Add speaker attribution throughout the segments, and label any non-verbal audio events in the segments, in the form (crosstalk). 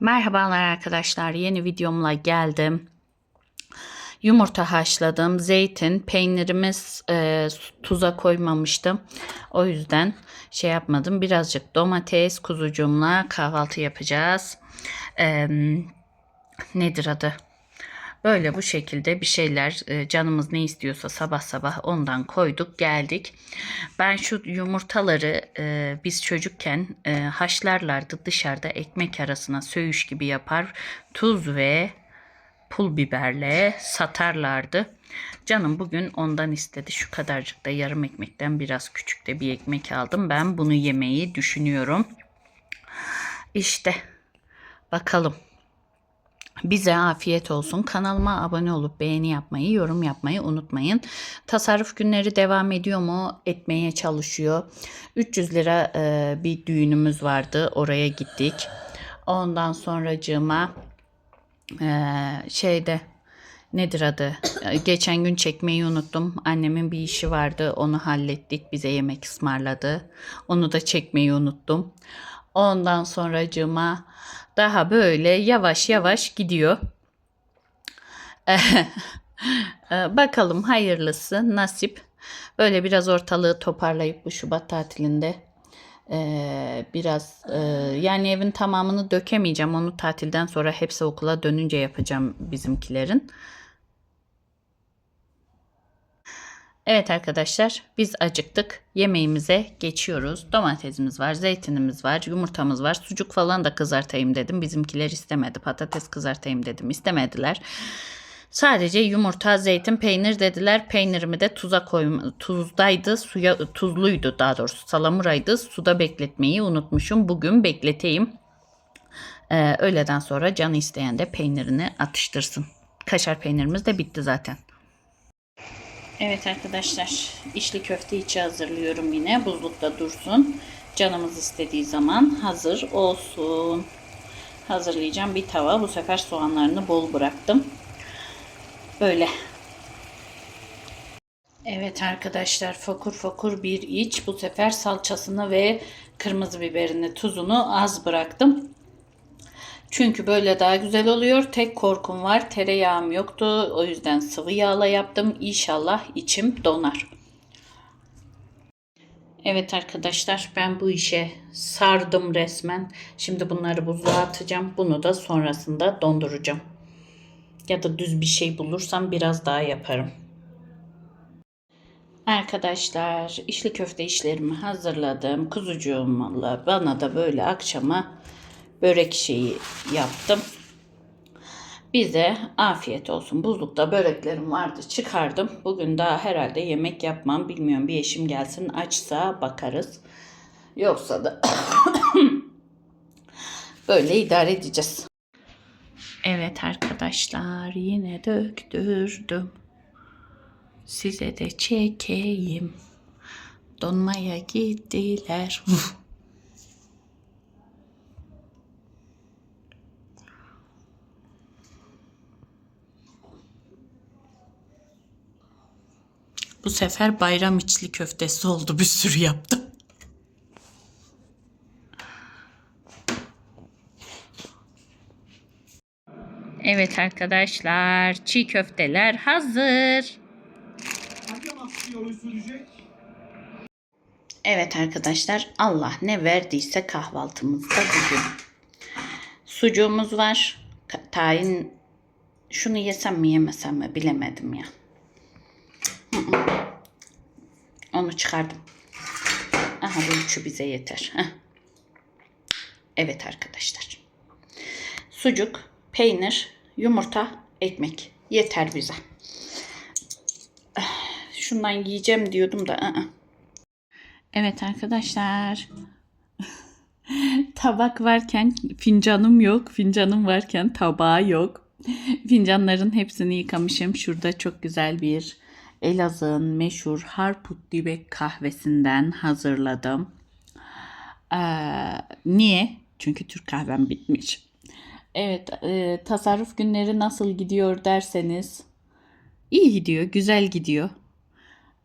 Speaker 1: Merhabalar arkadaşlar. Yeni videomla geldim. Yumurta haşladım. Zeytin, peynirimiz e, tuza koymamıştım. O yüzden şey yapmadım. Birazcık domates, kuzucuğumla kahvaltı yapacağız. E, nedir adı? Böyle bu şekilde bir şeyler e, canımız ne istiyorsa sabah sabah ondan koyduk geldik. Ben şu yumurtaları e, biz çocukken e, haşlarlardı dışarıda ekmek arasına söğüş gibi yapar tuz ve pul biberle satarlardı. Canım bugün ondan istedi. Şu kadarcık da yarım ekmekten biraz küçük de bir ekmek aldım. Ben bunu yemeyi düşünüyorum. İşte bakalım. Bize afiyet olsun. Kanalıma abone olup beğeni yapmayı, yorum yapmayı unutmayın. Tasarruf günleri devam ediyor mu? Etmeye çalışıyor. 300 lira e, bir düğünümüz vardı. Oraya gittik. Ondan sonracığıma e, şeyde nedir adı? E, Geçen gün çekmeyi unuttum. Annemin bir işi vardı. Onu hallettik. Bize yemek ısmarladı. Onu da çekmeyi unuttum. Ondan sonracığıma daha böyle yavaş yavaş gidiyor. Ee, (laughs) Bakalım hayırlısı nasip. Böyle biraz ortalığı toparlayıp bu Şubat tatilinde ee, biraz yani evin tamamını dökemeyeceğim. Onu tatilden sonra hepsi okula dönünce yapacağım bizimkilerin. Evet arkadaşlar biz acıktık. Yemeğimize geçiyoruz. Domatesimiz var, zeytinimiz var, yumurtamız var. Sucuk falan da kızartayım dedim. Bizimkiler istemedi. Patates kızartayım dedim. İstemediler. Sadece yumurta, zeytin, peynir dediler. Peynirimi de tuza koyma, tuzdaydı, suya tuzluydu daha doğrusu. Salamuraydı. Suda bekletmeyi unutmuşum. Bugün bekleteyim. Ee, öğleden sonra canı isteyen de peynirini atıştırsın. Kaşar peynirimiz de bitti zaten. Evet arkadaşlar, içli köfte içi hazırlıyorum yine. Buzlukta dursun. Canımız istediği zaman hazır olsun. Hazırlayacağım bir tava. Bu sefer soğanlarını bol bıraktım. Böyle. Evet arkadaşlar, fokur fokur bir iç. Bu sefer salçasını ve kırmızı biberini, tuzunu az bıraktım. Çünkü böyle daha güzel oluyor. Tek korkum var. Tereyağım yoktu. O yüzden sıvı yağla yaptım. İnşallah içim donar. Evet arkadaşlar ben bu işe sardım resmen. Şimdi bunları buzluğa atacağım. Bunu da sonrasında donduracağım. Ya da düz bir şey bulursam biraz daha yaparım. Arkadaşlar içli köfte işlerimi hazırladım. Kuzucuğumla bana da böyle akşama börek şeyi yaptım. Bize afiyet olsun. Buzlukta böreklerim vardı. Çıkardım. Bugün daha herhalde yemek yapmam. Bilmiyorum bir eşim gelsin açsa bakarız. Yoksa da (coughs) böyle idare edeceğiz. Evet arkadaşlar yine döktürdüm. Size de çekeyim. Donmaya gittiler. (laughs) Bu sefer bayram içli köftesi oldu. Bir sürü yaptım. Evet arkadaşlar çiğ köfteler hazır. Evet arkadaşlar Allah ne verdiyse kahvaltımızda bugün. Sucuğumuz var. Tahin şunu yesem mi yemesem mi bilemedim ya. Onu çıkardım. Aha bu üçü bize yeter. Evet arkadaşlar. Sucuk, peynir, yumurta, ekmek. Yeter bize. (sighs) Şundan yiyeceğim diyordum da. ı-ı. Evet arkadaşlar. (laughs) Tabak varken fincanım yok. Fincanım varken tabağı yok. Fincanların hepsini yıkamışım. Şurada çok güzel bir Elazığ'ın meşhur Harput Dibek kahvesinden hazırladım. Ee, niye? Çünkü Türk kahvem bitmiş. Evet, e, tasarruf günleri nasıl gidiyor derseniz iyi gidiyor, güzel gidiyor.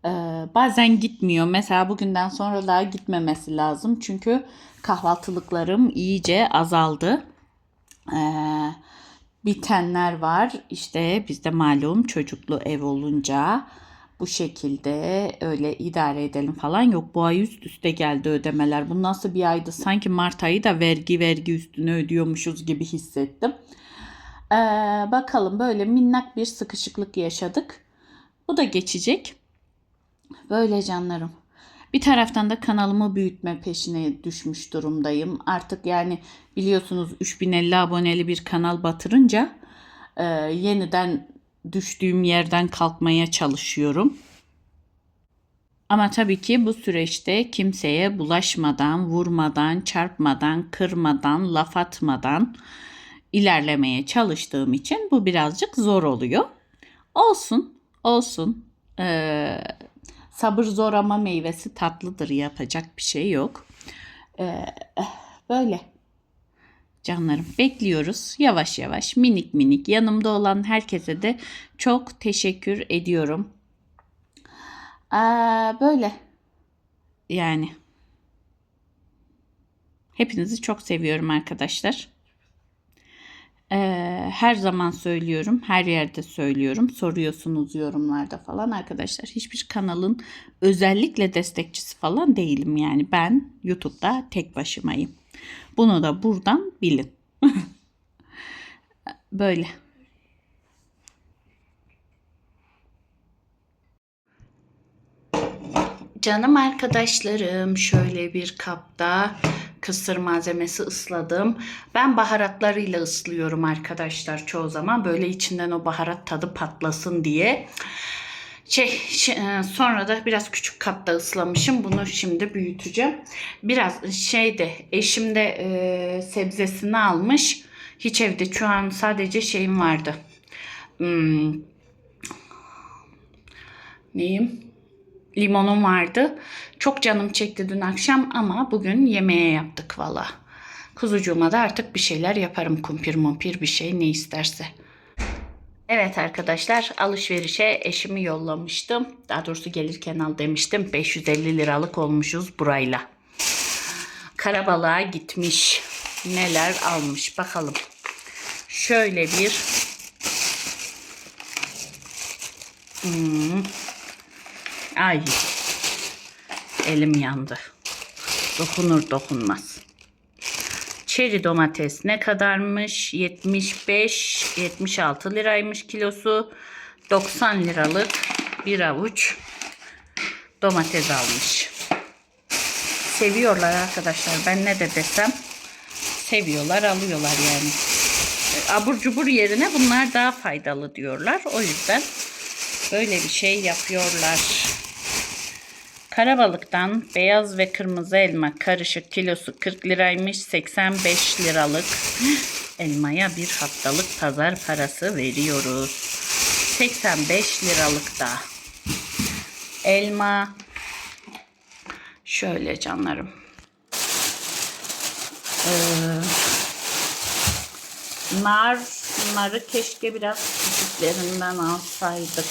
Speaker 1: Ee, bazen gitmiyor. Mesela bugünden sonra daha gitmemesi lazım. Çünkü kahvaltılıklarım iyice azaldı. Ee, bitenler var. İşte bizde malum çocuklu ev olunca bu şekilde öyle idare edelim falan yok. Bu ay üst üste geldi ödemeler. Bu nasıl bir aydı? Sanki Mart ayı da vergi vergi üstüne ödüyormuşuz gibi hissettim. Ee, bakalım böyle minnak bir sıkışıklık yaşadık. Bu da geçecek. Böyle canlarım. Bir taraftan da kanalımı büyütme peşine düşmüş durumdayım. Artık yani biliyorsunuz 3050 aboneli bir kanal batırınca e, yeniden düştüğüm yerden kalkmaya çalışıyorum. Ama tabii ki bu süreçte kimseye bulaşmadan, vurmadan, çarpmadan, kırmadan, laf atmadan ilerlemeye çalıştığım için bu birazcık zor oluyor. Olsun, olsun. Ee, sabır zor ama meyvesi tatlıdır. Yapacak bir şey yok. Ee, böyle. Canlarım bekliyoruz yavaş yavaş minik minik yanımda olan herkese de çok teşekkür ediyorum. Aa, böyle yani hepinizi çok seviyorum arkadaşlar. Her zaman söylüyorum, her yerde söylüyorum. Soruyorsunuz yorumlarda falan arkadaşlar. Hiçbir kanalın özellikle destekçisi falan değilim yani. Ben YouTube'da tek başımayım. Bunu da buradan bilin. (laughs) Böyle. Canım arkadaşlarım şöyle bir kapta kısır malzemesi ısladım. Ben baharatlarıyla ıslıyorum arkadaşlar çoğu zaman. Böyle içinden o baharat tadı patlasın diye. Şey, şey, e, sonra da biraz küçük kapta ıslamışım. Bunu şimdi büyüteceğim. Biraz şeyde eşim de e, sebzesini almış. Hiç evde şu an sadece şeyim vardı. Hmm, neyim? limonum vardı. Çok canım çekti dün akşam ama bugün yemeğe yaptık valla. Kuzucuğuma da artık bir şeyler yaparım. Kumpir mumpir bir şey ne isterse. Evet arkadaşlar alışverişe eşimi yollamıştım. Daha doğrusu gelirken al demiştim. 550 liralık olmuşuz burayla. Karabalığa gitmiş. Neler almış bakalım. Şöyle bir hmm, Ay. Elim yandı. Dokunur dokunmaz. Çeri domates ne kadarmış? 75 76 liraymış kilosu. 90 liralık bir avuç domates almış. Seviyorlar arkadaşlar. Ben ne de desem seviyorlar, alıyorlar yani. Abur cubur yerine bunlar daha faydalı diyorlar. O yüzden böyle bir şey yapıyorlar. Karabalıktan beyaz ve kırmızı elma karışık kilosu 40 liraymış. 85 liralık elmaya bir haftalık pazar parası veriyoruz. 85 liralık da. Elma şöyle canlarım. Ee, nar, narı keşke biraz küçüklerinden alsaydık.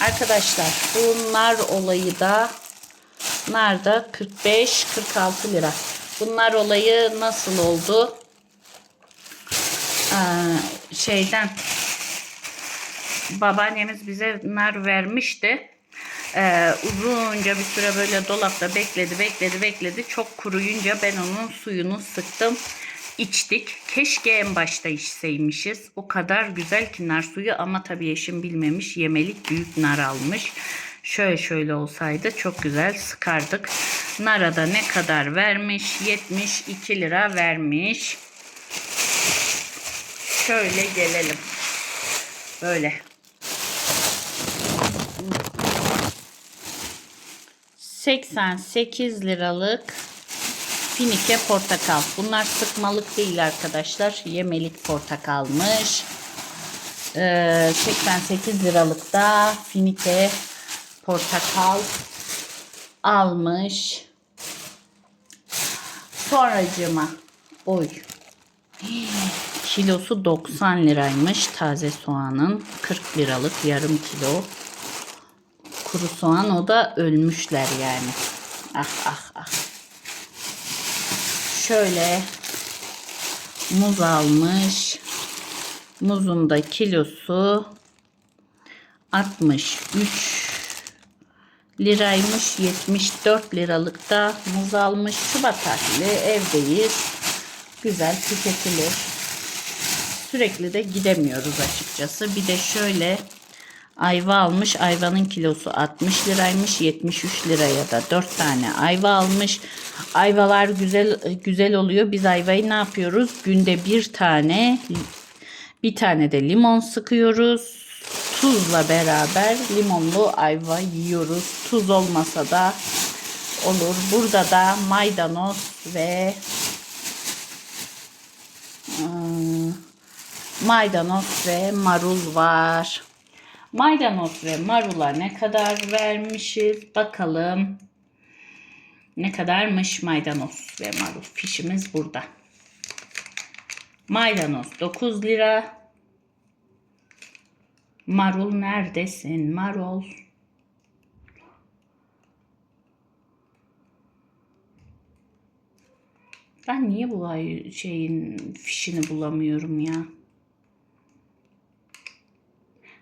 Speaker 1: Arkadaşlar bu nar olayı da nar da 45-46 lira. Bunlar olayı nasıl oldu? Ee, şeyden babaannemiz bize nar vermişti. Ee, uzunca bir süre böyle dolapta bekledi bekledi bekledi. Çok kuruyunca ben onun suyunu sıktım içtik. Keşke en başta içseymişiz. O kadar güzel ki nar suyu ama tabii eşim bilmemiş. Yemelik büyük nar almış. Şöyle şöyle olsaydı çok güzel sıkardık. Nara da ne kadar vermiş? 72 lira vermiş. Şöyle gelelim. Böyle. ...88 liralık Finike portakal. Bunlar sıkmalık değil arkadaşlar. Yemelik portakalmış. Ee, 88 liralık da Finike portakal almış. Sonracıma oy. Kilosu 90 liraymış taze soğanın. 40 liralık yarım kilo. Kuru soğan o da ölmüşler yani. Ah ah ah şöyle muz almış. Muzun da kilosu 63 liraymış. 74 liralık da muz almış. Şubat tatili evdeyiz. Güzel tüketilir. Sürekli de gidemiyoruz açıkçası. Bir de şöyle ayva almış. Ayvanın kilosu 60 liraymış. 73 liraya da 4 tane ayva almış. Ayvalar güzel güzel oluyor. Biz ayvayı ne yapıyoruz? Günde bir tane bir tane de limon sıkıyoruz. Tuzla beraber limonlu ayva yiyoruz. Tuz olmasa da olur. Burada da maydanoz ve ıı, maydanoz ve marul var. Maydanoz ve marula ne kadar vermişiz? Bakalım. Ne kadarmış maydanoz ve marul? Fişimiz burada. Maydanoz 9 lira. Marul neredesin? Marul. Ben niye bu şeyin fişini bulamıyorum ya?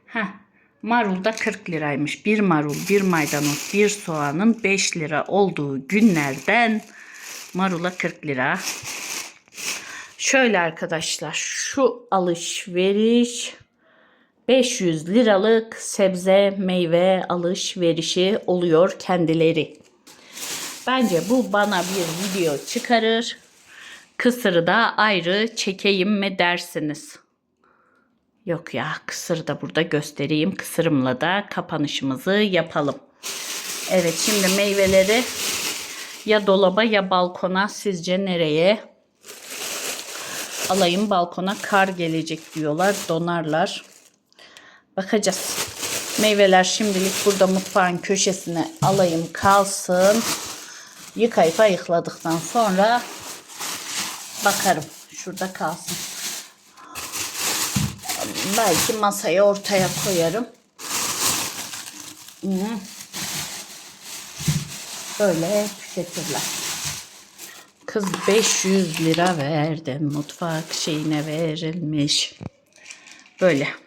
Speaker 1: Ha, marul da 40 liraymış. Bir marul, bir maydanoz, bir soğanın 5 lira olduğu günlerden marula 40 lira. Şöyle arkadaşlar şu alışveriş 500 liralık sebze meyve alışverişi oluyor kendileri. Bence bu bana bir video çıkarır. Kısırı da ayrı çekeyim mi dersiniz? Yok ya kısırı da burada göstereyim. Kısırımla da kapanışımızı yapalım. Evet şimdi meyveleri ya dolaba ya balkona sizce nereye alayım? Balkona kar gelecek diyorlar donarlar. Bakacağız. Meyveler şimdilik burada mutfağın köşesine alayım kalsın. Yıkayıp ayıkladıktan sonra bakarım. Şurada kalsın. Belki masaya ortaya koyarım. Hı. Böyle tüketirler. Kız 500 lira verdi. Mutfak şeyine verilmiş. Böyle.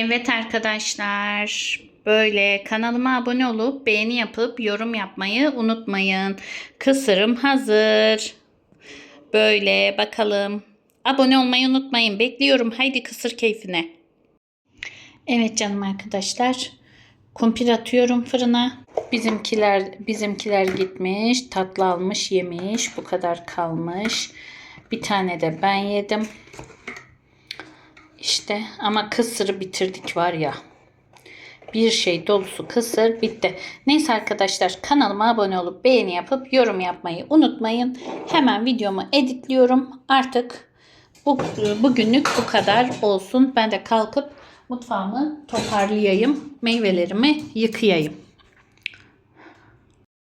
Speaker 1: Evet arkadaşlar. Böyle kanalıma abone olup beğeni yapıp yorum yapmayı unutmayın. Kısırım hazır. Böyle bakalım. Abone olmayı unutmayın. Bekliyorum. Haydi kısır keyfine. Evet canım arkadaşlar. Kumpir atıyorum fırına. Bizimkiler bizimkiler gitmiş, tatlı almış, yemiş. Bu kadar kalmış. Bir tane de ben yedim. İşte ama kısırı bitirdik var ya. Bir şey dolusu kısır bitti. Neyse arkadaşlar kanalıma abone olup beğeni yapıp yorum yapmayı unutmayın. Hemen videomu editliyorum. Artık bu, bugünlük bu kadar olsun. Ben de kalkıp mutfağımı toparlayayım. Meyvelerimi yıkayayım.